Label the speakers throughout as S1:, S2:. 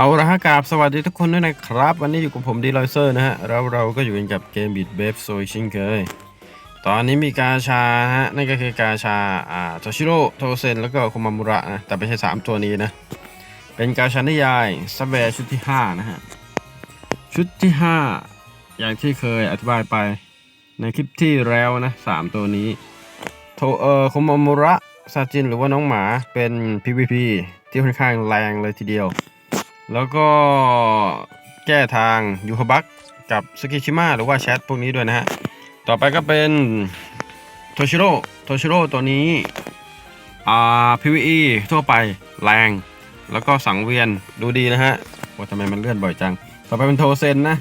S1: เอาละฮะกราบสวัสดีทุกคนด้วยนะครับ วันนี้อยู่กับผมดีลอยเซอร์นะฮะแล้วเราก็อยู่กันกับเกมบิดเบฟโซยชิงเคยตอนนี้มีกาชาฮะนั่นก็คือกาชาอ่าโทชิโร่โทเซนแล้วก็คุมามุระนะแต่ไม่ใช่ 3 ตัวนี้นะ เป็นกาชานิยายซับแวร์ชุดที่ 5 นะฮะ ชุดที่ 5 อย่างที่เคยอธิบายไปในคลิปที่แล้วนะ 3 ตัวนี้โทเออคุมามุระซาจินหรือว่าน้องหมาเป็น PVP ที่ค่อนข้างแรงเลยทีเดียว แล้วก็แก้ทางยูฮบักกับสกิชิมะหรือว่าแชทพวกนี้ด้วยนะฮะ ต่อไปก็เป็นโทชิโร่โทชิโร่ตัวนี้อ่า PVE ทั่วไปแรง แล้วก็สังเวียนดูดีนะฮะว่าทำไมมันเลื่อนบ่อยจัง ต่อไปเป็นโทเซนนะ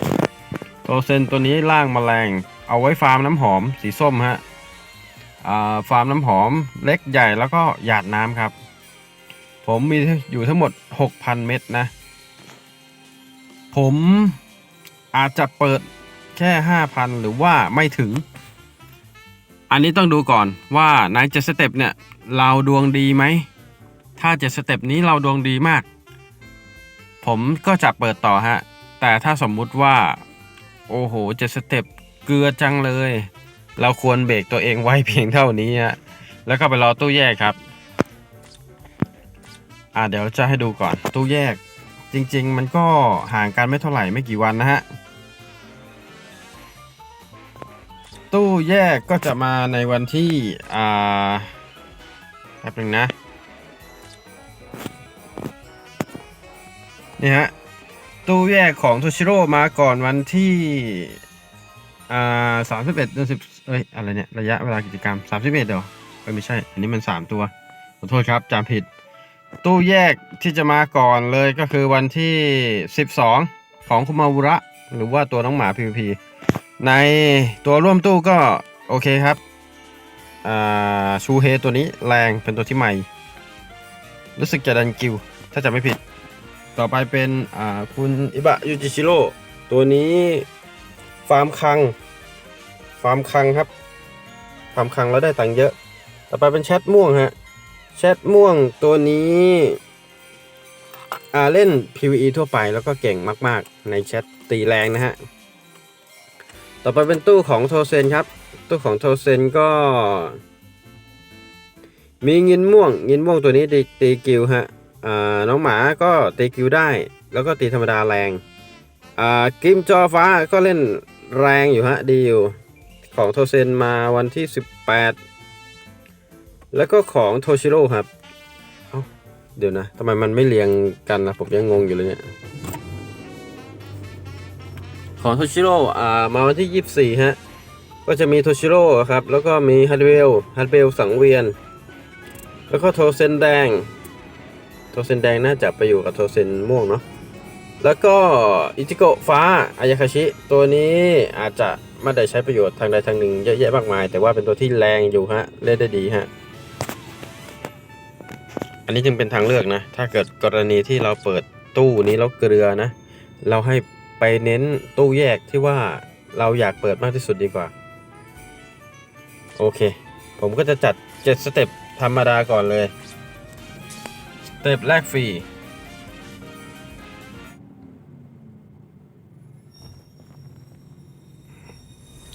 S1: โทเซนตัวนี้ล่างมแมลงเอาไว้ฟาร์มน้ำหอมสีส้มฮะอ่าฟาร์มน้ำหอมเล็กใหญ่แล้วก็หยาดน้ำครับ ผมมีอยู่ทั้งหมด 6,000 เม็ดนะ ผมอาจจะเปิดแค่ 5,000 หรือว่าไม่ถึง อันนี้ต้องดูก่อนว่าในเจ็ดสเต็ปเนี่ย เราดวงดีไหม ถ้าเจ็ดสเต็ปนี้เราดวงดีมาก ผมก็จะเปิดต่อฮะ แต่ถ้าสมมุติว่า โอ้โหเจ็ดสเต็ปเกลือจังเลย เราควรเบรกตัวเองไว้เพียงเท่านี้ฮะแล้วก็ไปรอตู้แยกครับ อ่าเดี๋ยวจะให้ดูก่อนตู้แยก จริง ๆ มันก็ห่างกันไม่เท่าไหร่ไม่กี่วันนะฮะ ตู้แยกก็จะมาในวันที่ อ่าแป๊บนึงนะ นี่ฮะ ตู้แยกของโทชิโร่มาก่อนวันที่ อ่าสามสิบเอ็ดเดือนสิบเอ้ย อะไรเนี่ย ระยะเวลากิจกรรมสามสิบเอ็ดเดี๋ยวเอ้ยไม่ใช่ อันนี้มันสามตัว ขอโทษครับจำผิด ตู้แยกที่จะมาก่อนเลยก็คือวันที่ 12 ของคุมาวุระ หรือว่าตัวน้องหมา PVP ในตัวร่วมตู้ก็โอเคครับอ่าชูเฮตัวนี้แรงเป็นตัวที่ใหม่ รู้สึกจะดันกิว ถ้าจะไม่ผิด ต่อไปเป็นอ่าคุณอิบะยูจิชิโร่ตัวนี้ฟาร์มคัง ฟาร์มคังครับ ฟาร์มคังแล้วได้ตังค์เยอะ ต่อไปเป็นแชทม่วงฮะ แชทม่วงตัวนี้อ่าเล่น PVE ทั่วไปแล้วก็เก่งมาก ๆ ในแชทตีแรงนะฮะ ต่อไปเป็นตู้ของโทเซนครับ ตู้ของโทเซนก็ มีเงินม่วงเงินม่วงตัวนี้ตีตีกิวฮะอ่าน้องหมาก็ตีกิวได้ แล้วก็ตีธรรมดาแรงอ่ากิมจอฟ้าก็เล่นแรงอยู่ฮะ ดีอยู่ ของโทเซนมาวันที่ 18 แล้วก็ของโทชิโร่ครับ เอ้า เดี๋ยวนะทำไมมันไม่เรียงกันนะผมยังงงอยู่เลยเนี่ย ของโทชิโร่อ่า มาวันที่ 24 ฮะ ก็จะมีโทชิโร่ครับ แล้วก็มีฮัตเวลฮัตเวลสังเวียน แล้วก็โทเซนแดง โทเซนแดงน่าจะไปอยู่กับโทเซนม่วงเนาะ แล้วก็อิจิโกะฟ้าอายาคาชิ ตัวนี้อาจจะไม่ได้ใช้ประโยชน์ทางใดทางหนึ่งเยอะแยะมากมาย แต่ว่าเป็นตัวที่แรงอยู่ฮะ เล่นได้ดีฮะ อันนี้จึงเป็นทางเลือกนะ ถ้าเกิดกรณีที่เราเปิดตู้นี้แล้วเกลือนะ เราให้ไปเน้นตู้แยกที่ว่าเราอยากเปิดมากที่สุดดีกว่า โอเค ผมก็จะจัด 7 สเต็ปธรรมดาก่อนเลย สเต็ปแรกฟรี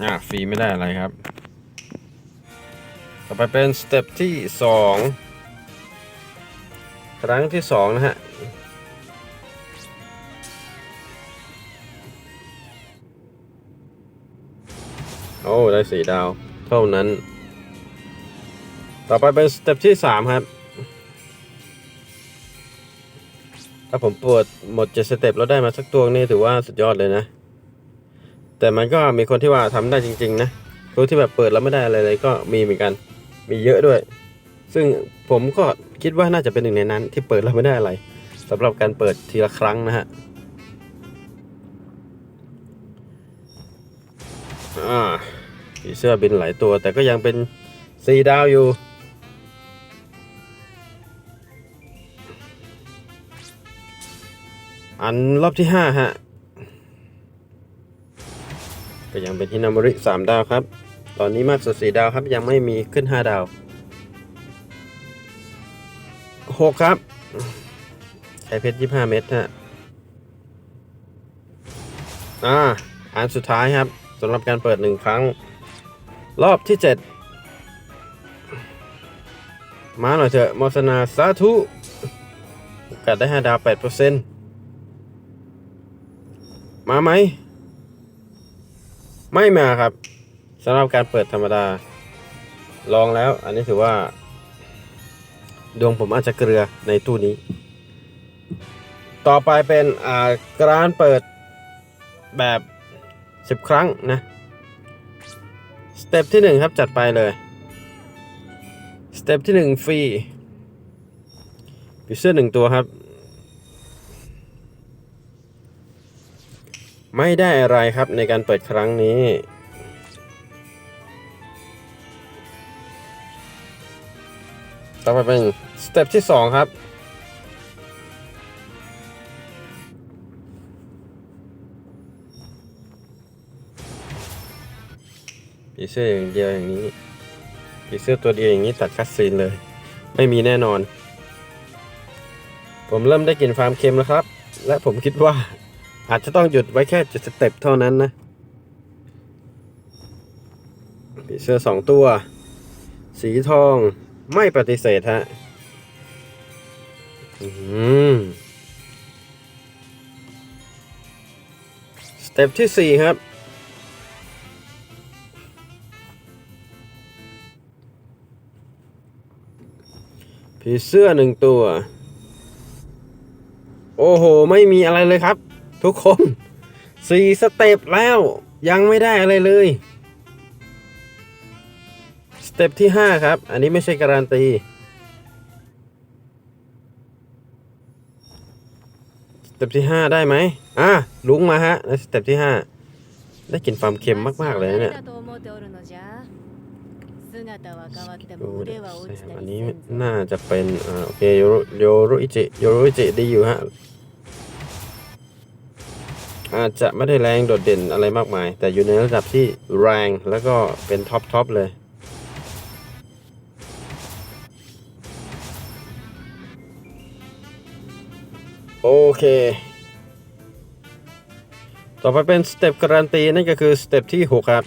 S1: อะฟรีไม่ได้อะไรครับ ต่อไปเป็นสเต็ปที่สอง ครั้งที่สองนะฮะโอ้ได้สี่ดาว เท่านั้น ต่อไปเป็นสเต็ปที่สามครับ ถ้าผมปวดหมดเจ็ดสเต็ปแล้วได้มาสักตัวนี่ถือว่าสุดยอดเลยนะ แต่มันก็มีคนที่ว่าทำได้จริง ๆ นะคนที่แบบเปิดแล้วไม่ได้อะไรเลยก็มีเหมือนกัน มีเยอะด้วย ซึ่งผมก็คิดว่าน่าจะเป็นหนึ่งในนั้น ที่เปิดแล้วไม่ได้อะไรสำหรับการเปิดทีละครั้งนะฮะอ่าผีเสื้อบินหลายตัว แต่ก็ยังเป็นสีดาวอยู่ อันรอบที่ห้าฮะ ก็ยังเป็นฮินามริสามดาวครับ ตอนนี้มากสุดสี่ดาวครับยังไม่มีขึ้นห้าดาว หกครับ ใช้เพชรยี่ห้าเม็ดฮะ อ่า อันสุดท้ายครับสำหรับการเปิดหนึ่งครั้ง รอบที่เจ็ดมาหน่อยเถอะมอสนาสาธุกาสได้ห้าดาวแปดเปอร์เซ็นต์มาไหม ไม่มาครับสำหรับการเปิดธรรมดา ลองแล้วอันนี้ถือว่า ดวงผมอาจจะเกลือในตู้นี้ ต่อไปเป็นอ่าการเปิดแบบ 10 ครั้งนะ สเต็ปที่ 1 ครับจัดไปเลย สเต็ปที่ 1 ฟรีปีเสื้อหนึ่งตัวครับ ไม่ได้อะไรครับในการเปิดครั้งนี้ ต่อไปเป็นสเต็ปที่2ครับผีเสื้ออย่างเดียวอย่างนี้ผีเสื้อตัวเดียวอย่างนี้ตัดคัดซีนเลย ไม่มีแน่นอน ผมเริ่มได้กลิ่นฟาร์มเค็มแล้วครับ และผมคิดว่าอาจจะต้องหยุดไว้แค่เจ็ดสเต็ปเท่านั้นนะผีเสื้อสองตัว สีทอง ไม่ปฏิเสธฮะอืมสเต็ปที่สี่ครับ ผีเสื้อหนึ่งตัว โอ้โห ไม่มีอะไรเลยครับ ทุกคนสี่สเต็ปแล้วยังไม่ได้อะไรเลย เต็ปที่ 5 ครับ อันนี้ไม่ใช่การันตี สเต็ปที่ 5 ได้ไหมอะลุงมาฮะในสเต็ปที่ 5 ได้กลิ่นความเค็มมากๆเลยเนี่ยอันนี้น่าจะเป็นอ่าโอเคโยรุโยรุอิจิโยรุอิจิดีอยู่ฮะอาจจะไม่ได้แรงโดดเด่นอะไรมากมาย แต่อยู่ในระดับที่แรงแล้วก็เป็นท็อปทอปเลย โอเค ต่อไปเป็นสเต็ปการันตีนั่นก็คือสเต็ปที่ 6 ครับ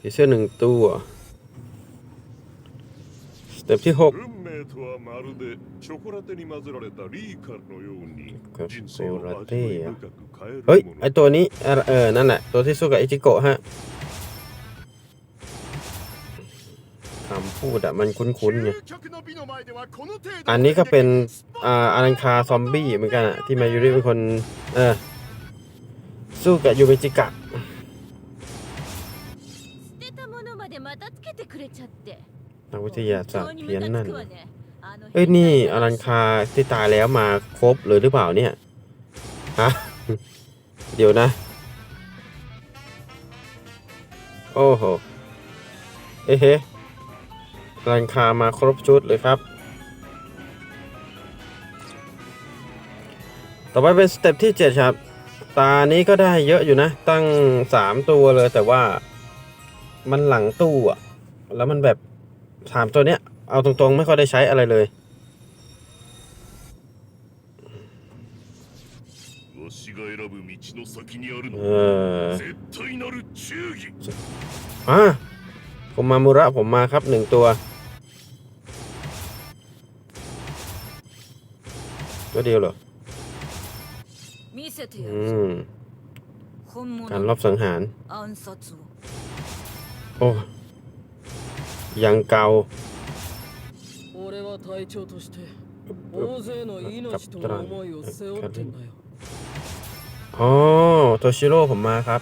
S1: ผีเสื้อหนึ่งตัว สเต็ปที่ 6
S2: 運命とはまるでチョコラテに混ぜられたリーカルのように
S1: ครับ
S2: 人生を味わい深く変える
S1: เฮ้ย
S2: も
S1: ไอ
S2: の
S1: ตัวนี้เออเออ นั่นแหละ ตัวที่สู้กับอิ คำพูดอะมันคุ้นๆไงอันนี้ก็เป็นอ่าอารันคาซอมบี้เหมือนกันอะที่มายูริเป็นคนเออสู้กับยูเมจิกะนักวิทยาศาสตร์เพี้ยนนั่นเอ้ยนี่อารันคาที่ตายแล้วมาครบเลยหรือเปล่าเนี่ยฮะเดี๋ยวนะ โอ้โห เอ้เฮ แรงคามาครบชุดเลยครับ ต่อไปเป็นสเต็ปที่ 7 ครับ ตานี้ก็ได้เยอะอยู่นะ ตั้ง 3 ตัวเลยแต่ว่ามันหลังตู้อะแล้วมันแบบ 3 ตัวเนี้ย เอาตรงๆ ไม่ค่อยได้ใช้อะไรเลยเอออะผมมามุระผมมาครับหนึ่งตัว ตัวเดียวเหรอ อืม การรอบสังหาร โอ้ยังเกา
S3: กับตรัน
S1: อ๋อโทชิโร่ผมมาครับ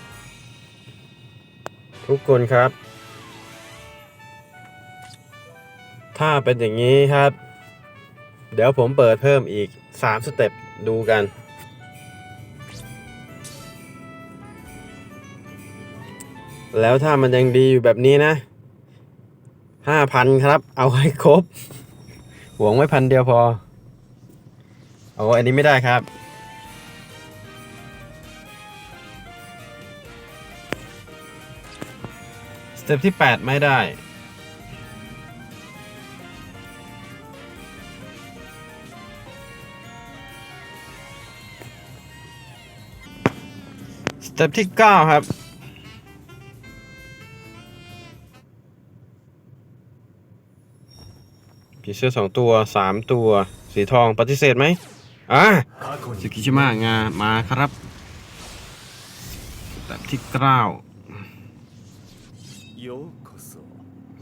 S1: ทุกคนครับ ถ้าเป็นอย่างนี้ครับ เดี๋ยวผมเปิดเพิ่มอีก 3สเต็ปดูกัน แล้วถ้ามันยังดีอยู่แบบนี้นะ5,000ครับ เอาให้ครบ หวงไว้พันเดียวพอ เอาอันนี้ไม่ได้ครับ สเต็ปที่ 8 ไม่ได้ ต็ปที่เก้าครับ ผีเสื้อสองตัวสามตัว สีทองปฏิเสธไหมอะสกิชิมะงามาครับสต็ปที่
S4: เก้า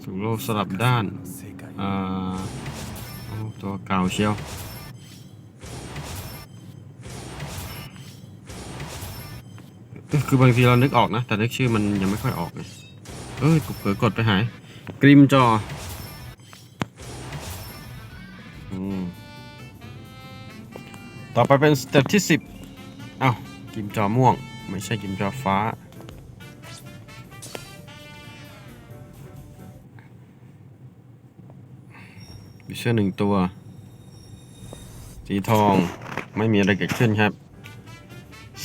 S1: สู่โลกสลับด้าน อ่าตัวเก่าเชียว คือบางทีเรานึกออกนะ แต่นึกชื่อมันยังไม่ค่อยออกเลยเอ้ยกูเผลอกดไปหาย กริมจออต่อไปเป็นสเต็ปที่สิบอ้ากริมจอม่วง ไม่ใช่กริมจอฟ้ามีเสื้อหนึ่งตัว สีทองไม่มีอะไรเกิดขึ้นครับ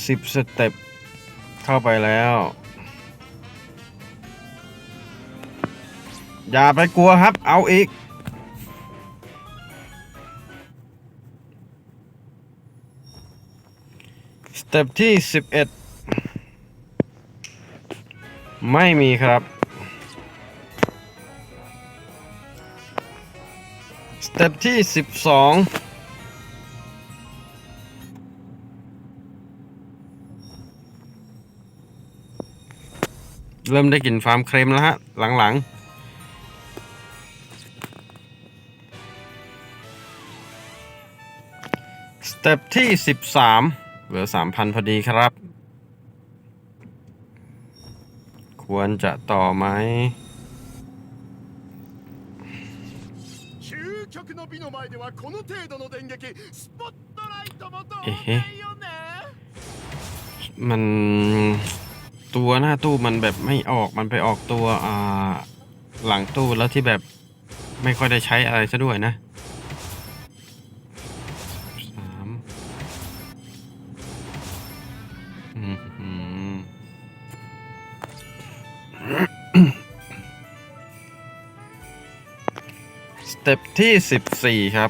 S1: สิบสเต็ป เข้าไปแล้ว อย่าไปกลัวครับ เอาอีก สเต็ปที่11ไม่มีครับ สเต็ปที่12 เริ่มได้กลิ่นฟาร์มเครมแล้วฮะ หลังๆสเต็ปที่ 13 เหลือ 3,000 พอดีครับ ควรจะต่อไหม
S2: เอ๊ะ
S1: มัน ตัวหน้าตู้มันแบบไม่ออกมันไปออกตัวอ่าหลังตู้แล้วที่แบบไม่ค่อยได้ใช้อะไรซะด้วยนะสามสเต็ปที่สิบสี่ครับ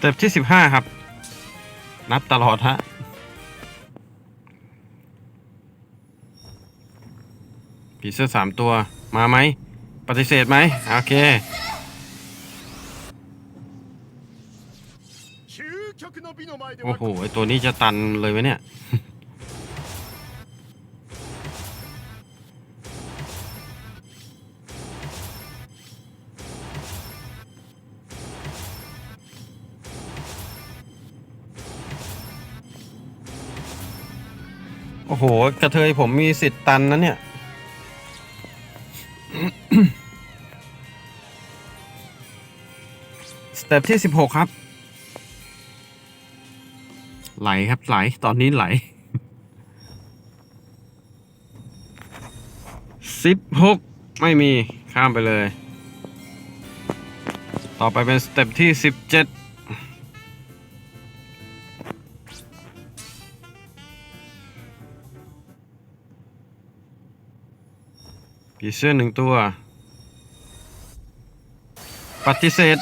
S1: เต็ปที่สิบห้าครับ นับตลอดฮะผีเสื้อสามตัวมาไหม ปฏิเสธไหม โอเคโอ้โห ไอตัวนี้จะตันเลยไหมเนี่ย โอ้โห กระเทยผมมีสิทธิ์ตันนะเนี่ย สเต็ปที่16ครับ ไหลครับไหล ตอนนี้ไหลสิบหกไม่มีข้ามไปเลย ต่อไปเป็นสเต็ปที่สิบเจ็ด ผีเสื้อหนึ่งตัว ปฏิเสธ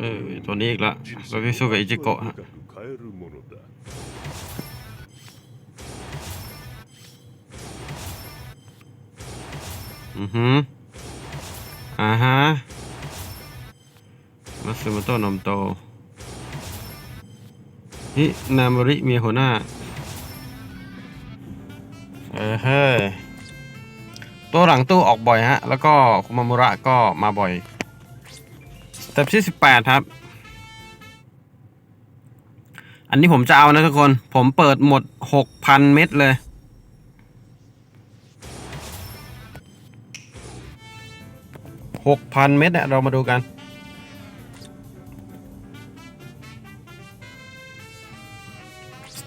S1: เออตัวนี้อีกละเราไปสู้กับอิจิโกะฮะอือฮึอ่าฮะมาซึมโตนมโต ฮินามริเมียหัวหน้า เออเฮ้ยตัวหลังตู้ออกบ่อยฮะ แล้วก็คุมามุระก็มาบ่อยสเต็ปที่18ครับ อันนี้ผมจะเอานะทุกคน ผมเปิดหมดหกพันเม็ดเลยหกพันเม็ดเนี่ยเรามาดูกัน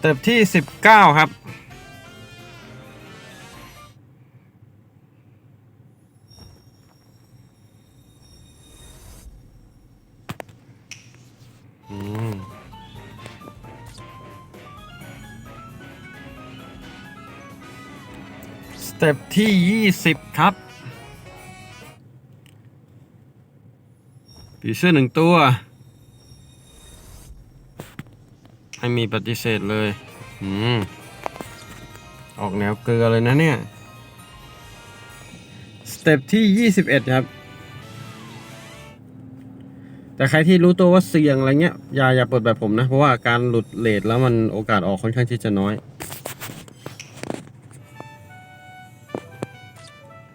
S1: เต็ปที่สิบเก้าครับ อืม สเต็ปที่ยี่สิบครับผีเสื้อหนึ่งตัว ให้มีปฏิเสธเลย อืม ออกแนวเกลือเลยนะเนี่ย สเต็ปที่ 21 ครับ แต่ใครที่รู้ตัวว่าเสี่ยงอะไรเงี้ย อย่าอย่าเปิดแบบผมนะ เพราะว่าการหลุดเลทแล้วมันโอกาสออกค่อนข้างที่จะน้อย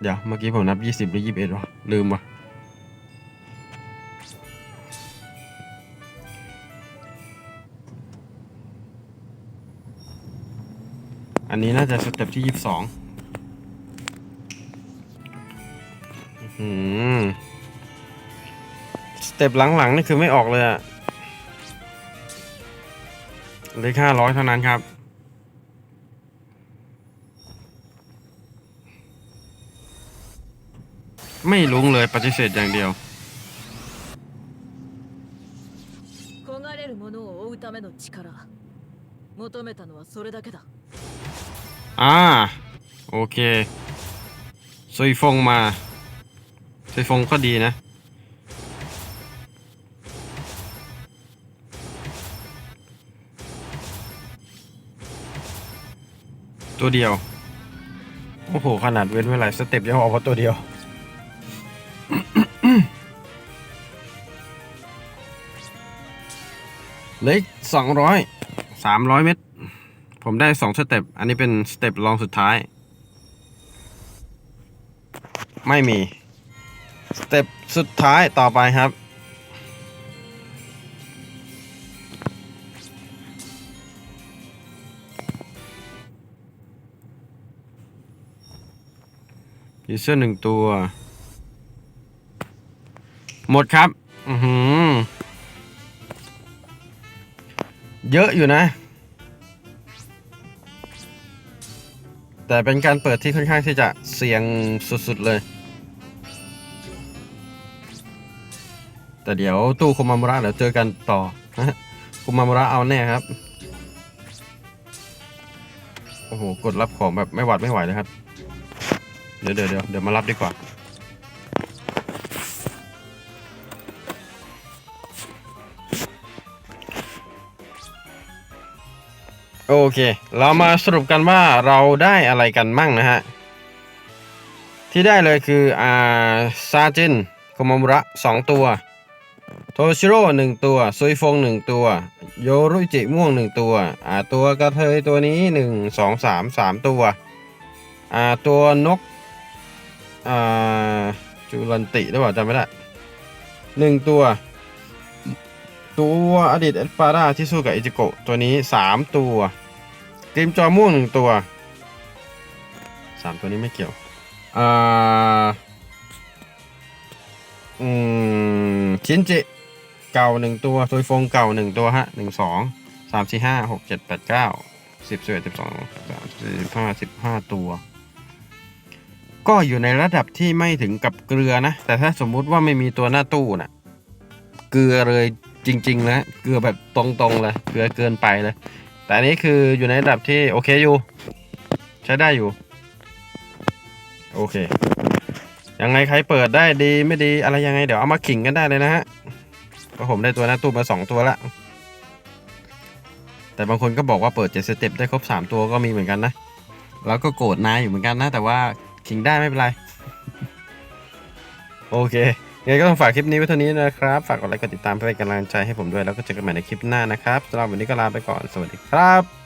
S1: เดี๋ยว เมื่อกี้ผมนับ 20 หรือ 21วะลืมวะ อันนี้น่าจะสเต็ปที่ 22อื้อหือสเต็ปหลังๆนี่คือไม่ออกเลยอะเหลขห้าร้อยเท่านั้นครับ ไม่ลุงเลยปฏิเสธอย่างเดียว
S3: 焦がれるものを追うための力求めたのはそれだけだ
S1: อ่าโอเคซุยฟงมาซุยฟงก็ดีนะ ตัวเดียว โอ้โห ขนาดเว้นไว้หลายสเต็ปยังออกมาตัวเดียวเล็กสองร้อยสามร้อยเมตร ผมได้สองสเต็ป อันนี้เป็นสเต็ปลองสุดท้าย ไม่มี สเต็ปสุดท้ายต่อไปครับมีเสื้อหนึ่งตัว หมดครับ อือหือ เยอะอยู่นะ แต่เป็นการเปิดที่ค่อนข้างที่จะเสี่ยงสุด ๆ เลย แต่เดี๋ยวตู้คุมามุระเดี๋ยวเจอกันต่อนะคุมามุระเอาแน่ครับ โอ้โห กดรับของแบบไม่หวัดไม่ไหวเลยครับ เดี๋ยวเดี๋ยวเดี๋ยวเดี๋ยวมารับดีกว่า โอเค เรามาสรุปกันว่าเราได้อะไรกันมั่งนะฮะ ที่ได้เลยคืออ่าซาจินโคมามุระสองตัว โทชิโร่หนึ่งตัวซุยฟงหนึ่งตัว โยรุจิม่วงหนึ่งตัวอ่าตัวกระเทยตัวนี้หนึ่งสองสามสามตัวอ่าตัวนกอ่าจูรันติหรือเปล่าจำไม่ได้หนึ่งตัว ตัวอดีตเอสปาร่าที่สู้กับอิจิโกะตัวนี้สามตัวเกริมจอม่วงหนึ่งตัวสามตัวนี้ไม่เกี่ยวอ่าอืมชินจิเก่าหนึ่งตัวซุยฟงเก่าหนึ่งตัวฮะหนึ่งสองสามสี่ห้าหกเจ็ดแปดเก้าสิบสิบเอ็ดสิบสองสามสิบห้าสิบห้าตัว ก็อยู่ในระดับที่ไม่ถึงกับเกลือนะ แต่ถ้าสมมุติว่าไม่มีตัวหน้าตู้น่ะ เกลือเลย จริงๆนะเกลือแบบตรงๆเลยเกลือเกินไปเลยแต่อันนี้คืออยู่ในระดับที่โอเคอยู่ใช้ได้อยู่ โอเค ยังไงใครเปิดได้ดีไม่ดีอะไรยังไงเดี๋ยวเอามาขิงกันได้เลยนะฮะเพราะผมได้ตัวหน้าตู้มาสองตัวละแต่บางคนก็บอกว่าเปิดเจ็ดสเต็ปได้ครบสามตัวก็มีเหมือนกันนะแล้วก็โกรธนายอยู่เหมือนกันนะ แต่ว่าขิงได้ไม่เป็นไร โอเค ยังไงก็ต้องฝากคลิปนี้ไว้เท่านี้นะครับ ฝากกดไลค์กดติดตามเพื่อเป็นกำลังใจให้ผมด้วย แล้วก็เจอกันใหม่ในคลิปหน้านะครับสำหรับวันนี้ก็ลาไปก่อน สวัสดีครับ